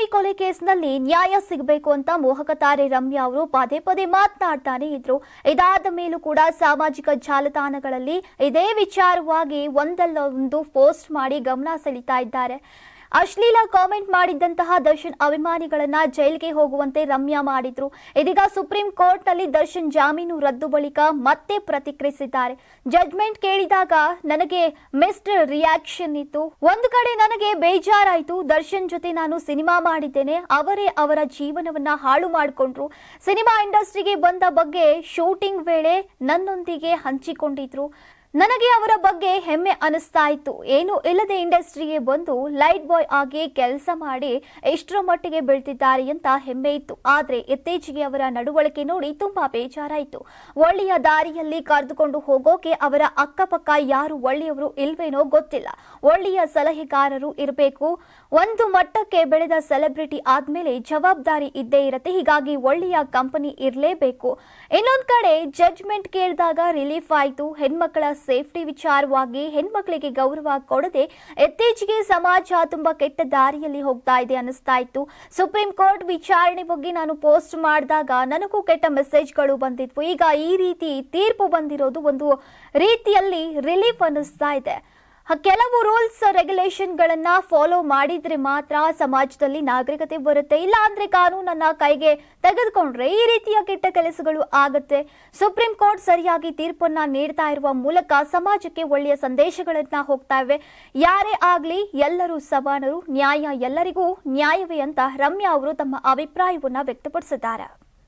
ಶಿವಗಾಮಿ ಕೊಲೆ ಕೇಸ್ನಲ್ಲಿ ನ್ಯಾಯ ಸಿಗಬೇಕು ಅಂತ ಮೋಹಕ ತಾರೆ ರಮ್ಯಾ ಅವರು ಪದೇ ಪದೇ ಮಾತನಾಡ್ತಾನೆ ಇದ್ರು. ಇದಾದ ಮೇಲೂ ಕೂಡ ಸಾಮಾಜಿಕ ಜಾಲತಾಣಗಳಲ್ಲಿ ಇದೇ ವಿಚಾರವಾಗಿ ಒಂದಲ್ಲ ಒಂದು ಪೋಸ್ಟ್ ಮಾಡಿ ಗಮನ ಸೆಳೀತಾ ಇದ್ದಾರೆ. ಅಶ್ಲೀಲ ಕಾಮೆಂಟ್ ಮಾಡಿದ್ದಂತಹ ದರ್ಶನ್ ಅಭಿಮಾನಿಗಳನ್ನ ಜೈಲಿಗೆ ಹೋಗುವಂತೆ ರಮ್ಯಾ ಮಾಡಿದ್ರು. ಇದೀಗ ಸುಪ್ರೀಂ ಕೋರ್ಟ್ನಲ್ಲಿ ದರ್ಶನ್ ಜಾಮೀನು ರದ್ದು ಬಳಿಕ ಮತ್ತೆ ಪ್ರತಿಕ್ರಿಯಿಸಿದ್ದಾರೆ. ಜಡ್ಜ್ಮೆಂಟ್ ಕೇಳಿದಾಗ ನನಗೆ ಮಿಸ್ಡ್ ರಿಯಾಕ್ಷನ್ ಇತ್ತು. ಒಂದು ಕಡೆ ನನಗೆ ಬೇಜಾರಾಯಿತು. ದರ್ಶನ್ ಜೊತೆ ನಾನು ಸಿನಿಮಾ ಮಾಡಿದ್ದೇನೆ. ಅವರೇ ಅವರ ಜೀವನವನ್ನ ಹಾಳು ಮಾಡಿಕೊಂಡ್ರು. ಸಿನಿಮಾ ಇಂಡಸ್ಟ್ರಿಗೆ ಬಂದ ಬಗ್ಗೆ ಶೂಟಿಂಗ್ ವೇಳೆ ನನ್ನೊಂದಿಗೆ ಹಂಚಿಕೊಂಡಿದ್ರು. ನನಗೆ ಅವರ ಬಗ್ಗೆ ಹೆಮ್ಮೆ ಅನಿಸ್ತಾ ಇತ್ತು ಏನು ಇಲ್ಲದೆ ಇಂಡಸ್ಟ್ರಿಗೆ ಬಂದು ಲೈಟ್ ಬಾಯ್ ಆಗಿ ಕೆಲಸ ಮಾಡಿ ಎಷ್ಟರ ಮಟ್ಟಿಗೆ ಬೆಳೆದಿದ್ದಾರೆ ಅಂತ ಹೆಮ್ಮೆ ಇತ್ತು. ಆದರೆ ಇತ್ತೀಚೆಗೆ ಅವರ ನಡವಳಿಕೆ ನೋಡಿ ತುಂಬಾ ಬೇಜಾರಾಯಿತು. ಒಳ್ಳೆಯ ದಾರಿಯಲ್ಲಿ ಕರೆದುಕೊಂಡು ಹೋಗೋಕೆ ಅವರ ಅಕ್ಕಪಕ್ಕ ಯಾರು ಒಳ್ಳೆಯವರು ಇಲ್ವೇನೋ ಗೊತ್ತಿಲ್ಲ. ಒಳ್ಳೆಯ ಸಲಹೆಗಾರರು ಇರಬೇಕು. ಒಂದು ಮಟ್ಟಕ್ಕೆ ಬೆಳೆದ ಸೆಲೆಬ್ರಿಟಿ ಆದ್ಮೇಲೆ ಜವಾಬ್ದಾರಿ ಇದ್ದೇ ಇರತ್ತೆ. ಹೀಗಾಗಿ ಒಳ್ಳೆಯ ಕಂಪನಿ ಇರಲೇಬೇಕು. ಇನ್ನೊಂದು ಕಡೆ ಜಡ್ಜ್ಮೆಂಟ್ ಕೇಳಿದಾಗ ರಿಲೀಫ್ ಆಯಿತು. ಹೆಣ್ಮಕ್ಕಳ ಸೇಫ್ಟಿ ವಿಚಾರವಾಗಿ ಹೆಣ್ಮಕ್ಳಿಗೆ ಗೌರವ ಕೊಡದೆ ಇತ್ತೀಚೆಗೆ ಸಮಾಜ ತುಂಬಾ ಕೆಟ್ಟ ದಾರಿಯಲ್ಲಿ ಹೋಗ್ತಾ ಇದೆ ಅನಿಸ್ತಾ ಇತ್ತು. ಸುಪ್ರೀಂ ಕೋರ್ಟ್ ವಿಚಾರಣೆ ಬಗ್ಗೆ ನಾನು ಪೋಸ್ಟ್ ಮಾಡಿದಾಗ ನನಗೂ ಕೆಟ್ಟ ಮೆಸೇಜ್ಗಳು ಬಂದಿದ್ವು. ಈಗ ಈ ರೀತಿ ತೀರ್ಪು ಬಂದಿರೋದು ಒಂದು ರೀತಿಯಲ್ಲಿ ರಿಲೀಫ್ ಅನ್ನಿಸ್ತಾ ಇದೆ. ಕೆಲವು ರೂಲ್ಸ್, ರೆಗ್ಯುಲೇಷನ್ಗಳನ್ನ ಫಾಲೋ ಮಾಡಿದ್ರೆ ಮಾತ್ರ ಸಮಾಜದಲ್ಲಿ ನಾಗರಿಕತೆ ಬರುತ್ತೆ. ಇಲ್ಲ ಅಂದ್ರೆ ಕಾನೂನನ್ನ ಕೈಗೆ ತೆಗೆದುಕೊಂಡ್ರೆ ಈ ರೀತಿಯ ಕೆಟ್ಟ ಕೆಲಸಗಳು ಆಗುತ್ತೆ. ಸುಪ್ರೀಂ ಕೋರ್ಟ್ ಸರಿಯಾಗಿ ತೀರ್ಪನ್ನ ನೀಡ್ತಾ ಇರುವ ಮೂಲಕ ಸಮಾಜಕ್ಕೆ ಒಳ್ಳೆಯ ಸಂದೇಶಗಳನ್ನ ಹೋಗ್ತಾ ಇವೆ. ಯಾರೇ ಆಗ್ಲಿ, ಎಲ್ಲರೂ ಸಮಾನರು. ನ್ಯಾಯ ಎಲ್ಲರಿಗೂ ನ್ಯಾಯವೇ ಅಂತ ರಮ್ಯಾ ಅವರು ತಮ್ಮ ಅಭಿಪ್ರಾಯವನ್ನ ವ್ಯಕ್ತಪಡಿಸಿದ್ದಾರೆ.